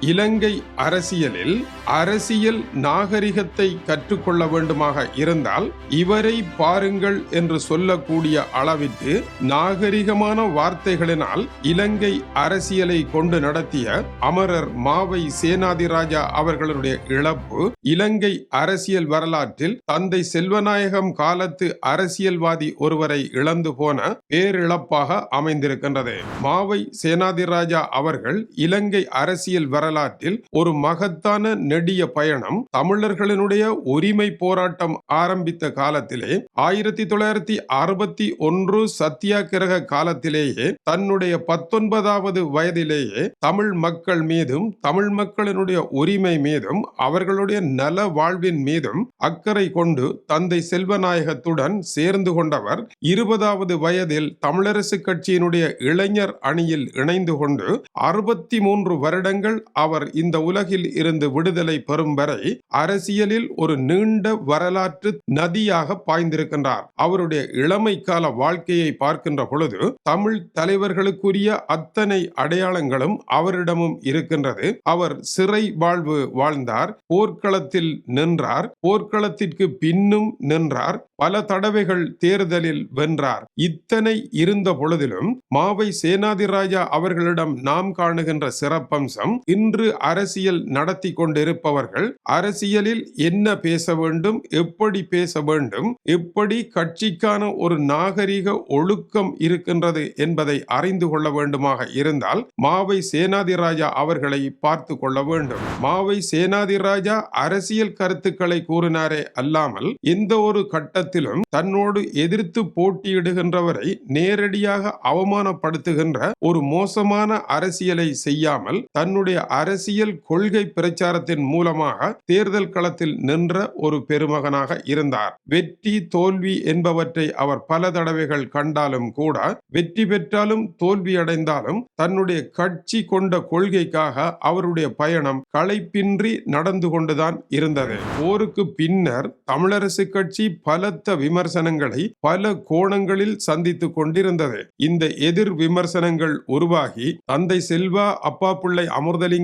இலங்கை அரசியலில் அரசியல் நாகரிகத்தை கற்றுக்கொள்ள வேண்டுமாக இருந்தால் இவரை பாருங்கள் என்று சொல்லக்கூடிய அளவிற்கு நாகரிகமான வார்த்தைகளினால் இலங்கை அரசியலை கொண்டு நடத்திய அமரர் மாவை சேனாதிராஜா அவர்களுடைய இழப்பு இலங்கை அரசியல் வரலாற்றில் தந்தை செல்வநாயகம் காலத்து அரசியல்வாதி ஒருவரை இழந்து போன பேரிழப்பாக அமைந்திருக்கின்றது. மாவை சேனாதிராஜா அவர்கள் இலங்கை அரசியல் வரலாற்றில் ஒரு மகத்தான நெடிய பயணம் தமிழர்களினுடைய உரிமை போராட்டம் ஆரம்பித்த காலத்திலே ஆயிரத்தி தொள்ளாயிரத்தி அறுபத்தி ஒன்று சத்தியாகிரக காலத்திலேயே தன்னுடைய பத்தொன்பதாவது வயதிலேயே தமிழ் மக்கள் மீதும் தமிழ் மக்களினுடைய உரிமை மீதும் அவர்களுடைய நல வாழ்வின் மீதும் அக்கறை கொண்டு தந்தை செல்வநாயகத்துடன் சேர்ந்து கொண்டவர் இருபதாவது வயதில் தமிழரசு கட்சியினுடைய இளைஞர் அணியில் இணைந்து கொண்டு அறுபத்தி மூன்று வருடங்கள் அவர் இந்த உலகில் இருந்து விடுதலை பெறும் வரை அரசியலில் ஒரு நீண்ட வரலாற்று நதியாக பாய்ந்திருக்கின்றார். அவருடைய இளமை கால வாழ்க்கையை பார்க்கின்ற பொழுது தமிழ் தலைவர்களுக்குரிய அத்தனை அடையாளங்களும் அவரிடமும் இருக்கின்றது. அவர் சிறை வாழ்வு வாழ்ந்தார் போர்க்களத்தில் நின்றார் போர்க்களத்திற்கு பின்னும் நின்றார் பல தடவைகள் தேர்தலில் வென்றார். இத்தனை இருந்த பொழுதிலும் மாவை சேனாதிராஜா அவர்களிடம் நாம் காணுகின்ற சிறப்பம்சம் இன்று அரசியல் நடத்தி கொண்டிருப்பவர்கள் அரசியலில் என்ன பேச வேண்டும் எப்படி பேச வேண்டும் எப்படி கட்சிக்கான ஒரு நாகரிக ஒழுக்கம் இருக்கின்றது என்பதை அறிந்து கொள்ள வேண்டுமாக இருந்தால் மாவை சேனாதிராஜா அவர்களை பார்த்து கொள்ள வேண்டும். மாவை சேனாதிராஜா அரசியல் கருத்துக்களை கூறினாரே அல்லாமல் எந்த ஒரு கட்டத்திலும் தன்னோடு எதிர்த்து போட்டியிடுகின்றவரை நேரடியாக அவமானப்படுத்துகின்ற ஒரு மோசமான அரசியலை செய்யாமல் தன்னுடைய அரசியல் கொள்கை பிரச்சாரத்தின் மூலமாக தேர்தல் களத்தில் நின்ற ஒரு பெருமகனாக இருந்தார். வெற்றி தோல்வி என்பவற்றை அவர் பல தடவைகள் கண்டாலும் கூட வெற்றி பெற்றாலும் தோல்வி அடைந்தாலும் தன்னுடைய கட்சி கொண்ட கொள்கைக்காக அவருடைய பயணம் களைப்பின்றி நடந்து கொண்டுதான் இருந்தது. போருக்கு பின்னர் தமிழரசு கட்சி பலத்த விமர்சனங்களை பல கோணங்களில் சந்தித்துக் கொண்டிருந்தது. இந்த எதிர் விமர்சனங்கள் உருவாகி தந்தை செல்வா அப்பா பிள்ளை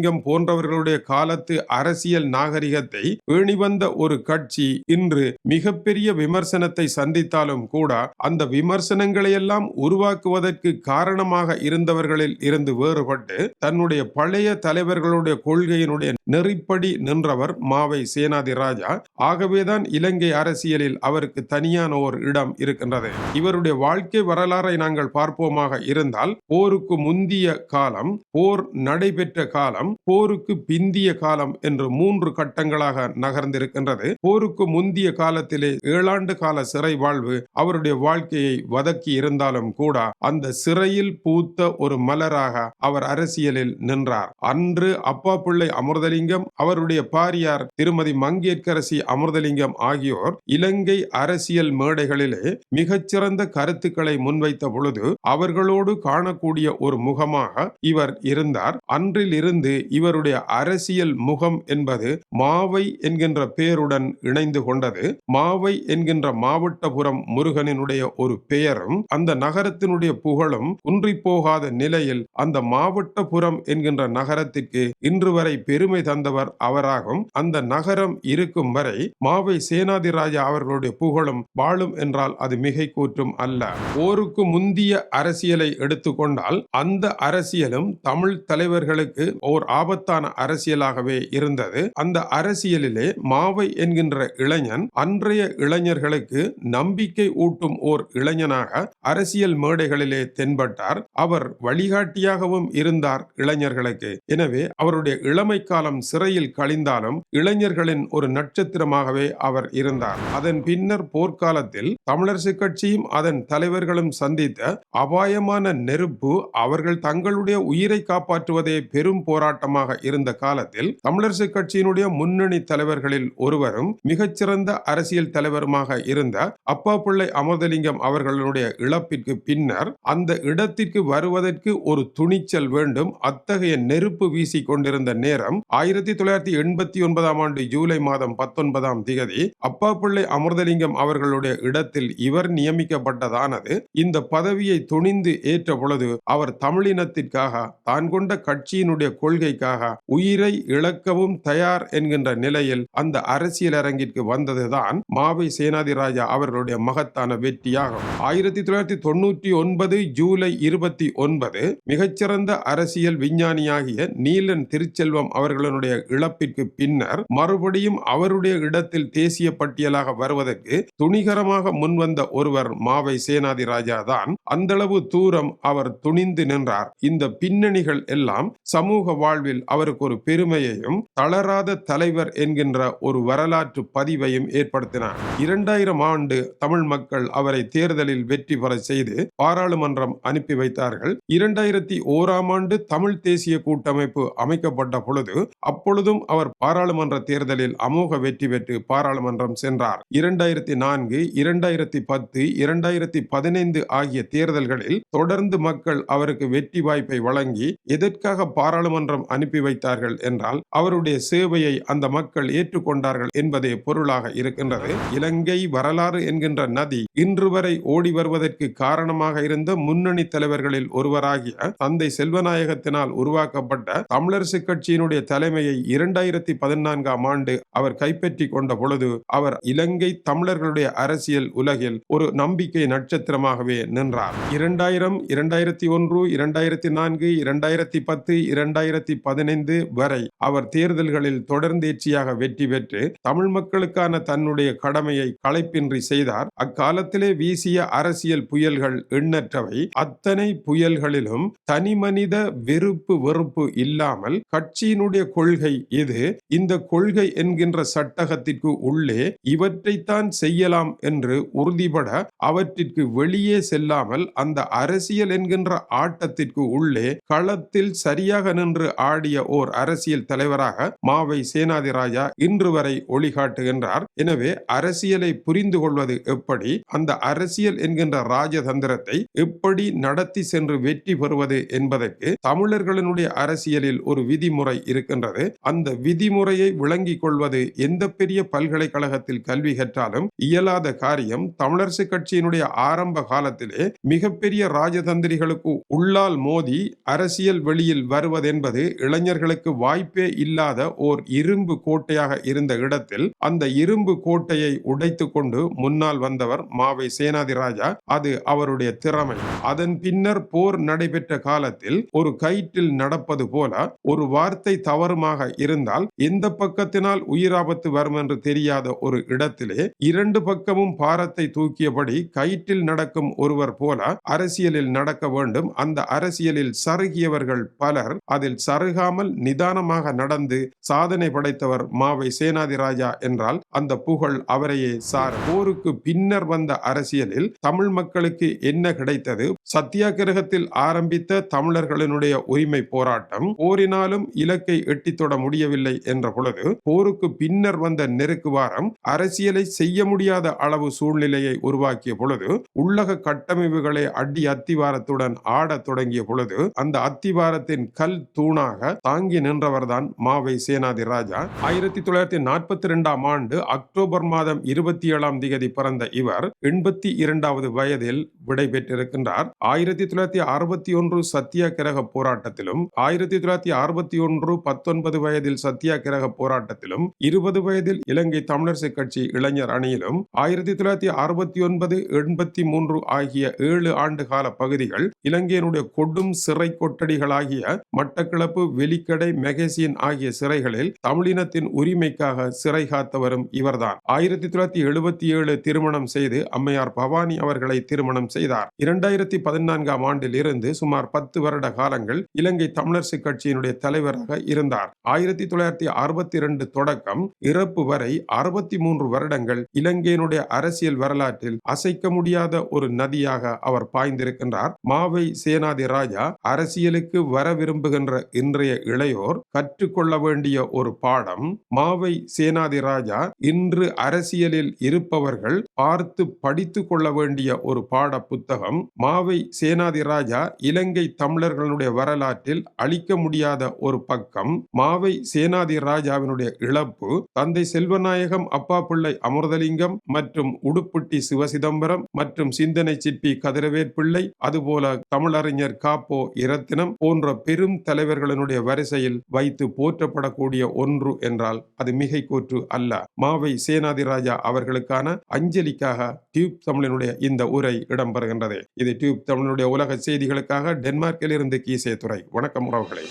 அமிர்தலிங்கம் போன்றவர்களுடைய காலத்து அரசியல் நாகரிகத்தை பேணி வந்த ஒரு கட்சி இன்று மிகப்பெரிய விமர்சனத்தை சந்தித்தாலும் கூட அந்த விமர்சனங்களையெல்லாம் உருவாக்குவதற்கு காரணமாக இருந்தவர்களில் இருந்து வேறுபட்டு தன்னுடைய பழைய தலைவர்களுடைய கொள்கையினுடைய நெறிப்படி நின்றவர் மாவை சேனாதி ராஜா ஆகவேதான் இலங்கை அரசியலில் அவருக்கு தனியான ஒரு இடம் இருக்கின்றது. இவருடைய வாழ்க்கை வரலாறை நாங்கள் பார்ப்போமாக இருந்தால் போருக்கு முந்திய காலம் போர் நடைபெற்ற காலம் போருக்கு பிந்திய காலம் என்று மூன்று கட்டங்களாக நகர்ந்திருக்கின்றது. போருக்கு முந்திய காலத்திலே ஏழாண்டு கால சிறை வாழ்வு அவருடைய வாழ்க்கையை வதக்கி இருந்தாலும் கூட அந்த சிறையில் பூத்த ஒரு மலராக அவர் அரசியலில் நின்றார். அன்று அப்பா பிள்ளை அமிர்தலிங்கம் அவருடைய பாரியார் திருமதி மங்கேற்கரசி அமிர்தலிங்கம் ஆகியோர் இலங்கை அரசியல் மேடைகளிலே மிகச்சிறந்த கருத்துக்களை முன்வைத்த பொழுது அவர்களோடு காணக்கூடிய ஒரு முகமாக இவர் இருந்தார். அன்றில் இருந்து இவருடைய அரசியல் முகம் என்பது மாவை என்கின்ற பெயருடன் இணைந்து கொண்டது. மாவை என்கின்ற மாவட்டபுரம் முருகனினுடைய ஒரு பெயரும் அந்த நகரத்தினுடைய புகழும் குன்றி போகாத நிலையில் அந்த மாவட்டபுரம் என்கின்ற நகரத்திற்கு இன்று வரை பெருமை தந்தவர் அவராகும். அந்த நகரம் இருக்கும் வரை மாவை சேனாதிராஜா அவர்களுடைய புகழும் வாழும் என்றால் அது மிகை கூற்றும் அல்ல. போருக்கு முந்திய அரசியலை எடுத்துக்கொண்டால் அந்த அரசியலும் தமிழ் தலைவர்களுக்கு ஓர் ஆபத்தான அரசியலாகவே இருந்தது. அந்த அரசியலிலே மாவை என்கின்ற இளைஞன் அன்றைய இளைஞர்களுக்கு நம்பிக்கை ஊட்டும் ஓர் இளைஞனாக அரசியல் மேடைகளிலே தென்பட்டார். அவர் வழிகாட்டியாகவும் இருந்தார் இளைஞர்களுக்கு. எனவே அவருடைய இளமை காலம் சிறையில் கழிந்தாலும் இளைஞர்களின் ஒரு நட்சத்திரமாகவே அவர் இருந்தார். அதன் பின்னர் போர்க்காலத்தில் தமிழரசு கட்சியும் அதன் தலைவர்களும் சந்தித்த அபாயமான நெருப்பு அவர்கள் தங்களுடைய உயிரை காப்பாற்றுவதே பெரும் போராட்டம் போராட்டமாக இருந்த காலத்தில் தமிழரசு கட்சியினுடைய முன்னணி தலைவர்களில் ஒருவரும் மிகச்சிறந்த அரசியல் தலைவருமாக இருந்த அப்பா பிள்ளை அமர்தலிங்கம் அவர்களுடைய இழப்பிற்கு பின்னர் அந்த இடத்திற்கு வருவதற்கு ஒரு துணிச்சல் வேண்டும். அத்தகைய நெருப்பு வீசி கொண்டிருந்த நேரம் ஆயிரத்தி தொள்ளாயிரத்தி எண்பத்தி ஒன்பதாம் ஆண்டு ஜூலை மாதம் பத்தொன்பதாம் திகதி அப்பா பிள்ளை அமிர்தலிங்கம் அவர்களுடைய இடத்தில் இவர் நியமிக்கப்பட்டதானது. இந்த பதவியை துணிந்து ஏற்ற பொழுது அவர் தமிழினத்திற்காக தான் கொண்ட கட்சியினுடைய கொள்கைக்காக உயிரை இழக்கவும் தயார் என்கின்ற நிலையில் அந்த அரசியல் அரங்கிற்கு வந்ததுதான் மாவை சேனாதிராஜா அவர்களுடைய மகத்தான வெற்றியாகும். ஆயிரத்தி தொள்ளாயிரத்தி தொண்ணூற்றி ஒன்பது ஜூலை இருபத்தி ஒன்பது மிகச்சிறந்த அரசியல் விஞ்ஞானியாகிய நீலன் திருச்செல்வம் அவர்களுடைய இழப்பிற்கு பின்னர் மறுபடியும் அவருடைய இடத்தில் தேசிய பட்டியலாக வருவதற்கு துணிகரமாக முன்வந்த ஒருவர் மாவை சேனாதி ராஜா தான். அந்தளவு தூரம் அவர் துணிந்து நின்றார். இந்த பின்னணிகள் எல்லாம் சமூக வாழ் வாழ்வில் அவருக்கு ஒரு பெருமையையும் தளராத தலைவர் என்கின்ற ஒரு வரலாற்று பதிவையும் ஏற்படுத்தினார். இரண்டாயிரம் ஆண்டு தமிழ் மக்கள் அவரை தேர்தலில் வெற்றி பெற செய்து பாராளுமன்றம் அனுப்பி வைத்தார்கள். இரண்டாயிரத்தி ஓராம் ஆண்டு தமிழ் தேசிய கூட்டமைப்பு அமைக்கப்பட்ட பொழுது அப்பொழுதும் அவர் பாராளுமன்ற தேர்தலில் அமோக வெற்றி பெற்று பாராளுமன்றம் சென்றார். இரண்டாயிரத்தி நான்கு இரண்டாயிரத்தி பத்து இரண்டாயிரத்தி பதினைந்து ஆகிய தேர்தல்களில் தொடர்ந்து மக்கள் அவருக்கு வெற்றி வாய்ப்பை வழங்கி எதற்காக பாராளுமன்றம் அனுப்பி வைத்தார்கள் என்றால் அவருடைய சேவையை அந்த மக்கள் ஏற்றுக்கொண்டார்கள் என்பதே பொருளாக இருக்கின்றது. இலங்கை வரலாறு என்கின்ற நதி இன்று வரை ஓடி வருவதற்கு காரணமாக இருந்த முன்னணி தலைவர்களில் ஒருவராகிய தந்தை செல்வநாயகத்தினால் உருவாக்கப்பட்ட தமிழரசு கட்சியினுடைய தலைமையை இரண்டாயிரத்தி பதினான்காம் ஆண்டு அவர் கைப்பற்றி கொண்ட பொழுது அவர் இலங்கை தமிழர்களுடைய அரசியல் உலகில் ஒரு நம்பிக்கை நட்சத்திரமாகவே நின்றார். இரண்டாயிரம் இரண்டாயிரத்தி ஒன்று இரண்டாயிரத்தி நான்கு இரண்டாயிரத்தி பத்து இரண்டாயிரத்தி பதினைந்து வரை அவர் தேர்தல்களில் தொடர்ந்தேர்ச்சியாக வெற்றி பெற்று தமிழ் மக்களுக்கான தன்னுடைய கடமையை களைப்பின்றி செய்தார். அக்காலத்திலே வீசிய அரசியல் புயல்கள் எண்ணற்றவை. அத்தனை புயல்களிலும் தனிமனித வெறுப்பு வெறுப்பு இல்லாமல் கட்சியினுடைய கொள்கை இது இந்த கொள்கை என்கின்ற சட்டகத்திற்கு உள்ளே இவற்றைத்தான் செய்யலாம் என்று உறுதிபட அவற்றிற்கு வெளியே செல்லாமல் அந்த அரசியல் என்கின்ற ஆட்டத்திற்கு உள்ளே களத்தில் சரியாக நின்று ஆடிய ஓர் அரசியல் தலைவராக மாவை சேனாதிராஜா இன்று வரை ஒளிகாட்டுகின்றார். எனவே அரசியலை புரிந்து கொள்வது எப்படி அந்த அரசியல் என்கின்ற ராஜதந்திரத்தை எப்படி நடத்தி சென்று வெற்றி பெறுவது என்பதற்கு தமிழர்களினுடைய அரசியலில் ஒரு விதிமுறை இருக்கின்றது. அந்த விதிமுறையை விளங்கிக் கொள்வது எந்த பெரிய பல்கலைக்கழகத்தில் கல்வி கற்றாலும் இயலாத காரியம். தமிழரசு கட்சியினுடைய ஆரம்ப காலத்திலே மிகப்பெரிய ராஜதந்திரிகளுக்கு உள்ளால் மோதி அரசியல் வெளியில் வருவதென்பது இளைஞர்களுக்கு வாய்ப்பே இல்லாத ஓர் இரும்பு கோட்டையாக இருந்த இடத்தில் அந்த இரும்பு கோட்டையை உடைத்து கொண்டு முன்னால் வந்தவர் மாவை சேனாதிராஜா. அது அவருடைய திறமை. அதன் பின்னர் போர் நடைபெற்ற காலத்தில் ஒரு கயிற்றில் நடப்பது போல ஒரு வார்த்தை தவறுமாக இருந்தால் எந்த பக்கத்தினால் உயிராபத்து வரும் என்று தெரியாத ஒரு இடத்திலே இரண்டு பக்கமும் பாரத்தை தூக்கியபடி கயிற்றில் நடக்கும் ஒருவர் போல அரசியலில் நடக்க வேண்டும். அந்த அரசியலில் சருகியவர்கள் பலர் அதில் அருகாமல் நிதானமாக நடந்து சாதனை படைத்தவர் மாவை சேனாதி ராஜா என்றால் அந்த புகழ் அவரையே சார். போருக்கு பின்னர் வந்த அரசியலில் தமிழ் மக்களுக்கு என்ன கிடைத்தது? சத்தியாகிரகத்தில் ஆரம்பித்த தமிழர்களினுடைய உரிமை போராட்டம் போரினாலும் இலக்கை எட்டித்தொட முடியவில்லை என்ற பொழுது போருக்கு பின்னர் வந்த நெருக்கு வாரம் அரசியலை செய்ய முடியாத அளவு சூழ்நிலையை உருவாக்கிய பொழுது உள்ளக கட்டமைப்புகளை அடி அத்திவாரத்துடன் ஆடத் தொடங்கிய பொழுது அந்த அத்திவாரத்தின் கல் தூணா தூணாக தாங்கி நின்றவர்தான் மாவை சேனாதி ராஜா. ஆயிரத்தி தொள்ளாயிரத்தி நாற்பத்தி இரண்டாம் ஆண்டு அக்டோபர் மாதம் இருபத்தி ஏழாம் திகதி பிறந்த இவர் எண்பத்தி இரண்டாவது வயதில் விடை பெற்றிருக்கின்றார் ஆயிரத்தி தொள்ளாயிரத்தி அறுபத்தி ஒன்று சத்தியாகிரக போராட்டத்திலும் ஆயிரத்தி தொள்ளாயிரத்தி அறுபத்தி ஒன்று பத்தொன்பது வயதில் சத்தியாகிரக போராட்டத்திலும் இருபது வயதில் இலங்கை தமிழரசு கட்சி இளைஞர் அணியிலும் ஆயிரத்தி தொள்ளாயிரத்தி அறுபத்தி ஒன்பது எண்பத்தி மூன்று ஆகிய ஏழு ஆண்டு கால பகுதிகள் இலங்கையினுடைய கொடும் சிறை கொட்டடிகளாகிய மட்டக்களப்பு வெலிக்கடை மெகசின் ஆகிய சிறைகளில் தமிழினத்தின் உரிமைக்காக சிறை காத்தவரும் இவர்தான். ஆயிரத்தி தொள்ளாயிரத்தி எழுபத்தி ஏழு திருமணம் செய்து அம்மையார் பவானி அவர்களை திருமணம் செய்தார். இரண்டாயிரத்தி பதினான்காம் ஆண்டில் இருந்து சுமார் பத்து வருட காலங்கள் இலங்கை தமிழரசு கட்சியினுடைய தலைவராக இருந்தார். ஆயிரத்தி தொள்ளாயிரத்தி அறுபத்தி இரண்டு தொடக்கம் இறப்பு வரை அறுபத்தி மூன்று வருடங்கள் இலங்கையினுடைய அரசியல் வரலாற்றில் அசைக்க முடியாத ஒரு நதியாக அவர் பாய்ந்திருக்கின்றார். மாவை சேனாதி ராஜா அரசியலுக்கு வர விரும்புகின்ற இன்றைய இளையோர் கற்றுக்கொள்ள வேண்டிய ஒரு பாடம் மாவை சேனாதி ராஜா இன்று அரசியலில் இருப்பவர்கள் பார்த்து படித்து கொள்ள வேண்டிய ஒரு பாட புத்தகம் மாவை சேனாதி ராஜா இலங்கை தமிழர்களுடைய வரலாற்றில் அழிக்க முடியாத ஒரு பக்கம். மாவை சேனாதி ராஜாவினுடைய இழப்பு தந்தை செல்வநாயகம் அப்பா பிள்ளை அமிர்தலிங்கம் மற்றும் உடுப்புட்டி சிவசிதம்பரம் மற்றும் சிந்தனை சிற்பி கதிரவேற்பிள்ளை அதுபோல தமிழறிஞர் காப்போ இரத்தினம் போன்ற பெரும் தலைவர்களினுடைய வரிசையில் வைத்து போற்றப்படக்கூடிய ஒன்று என்றால் அது மிகை கூற்று அல்ல. மாவை சேனாதி ராஜா அவர்களுக்கான அஞ்சலிக்காக டியூப் தமிழனுடைய இந்த உரை இடம்பெறுகின்றது. இது டியூப் தமிழனுடைய உலக செய்திகளுக்காக டென்மார்க்கில் இருந்து கீசே துறை வணக்கம் உறவுகளே.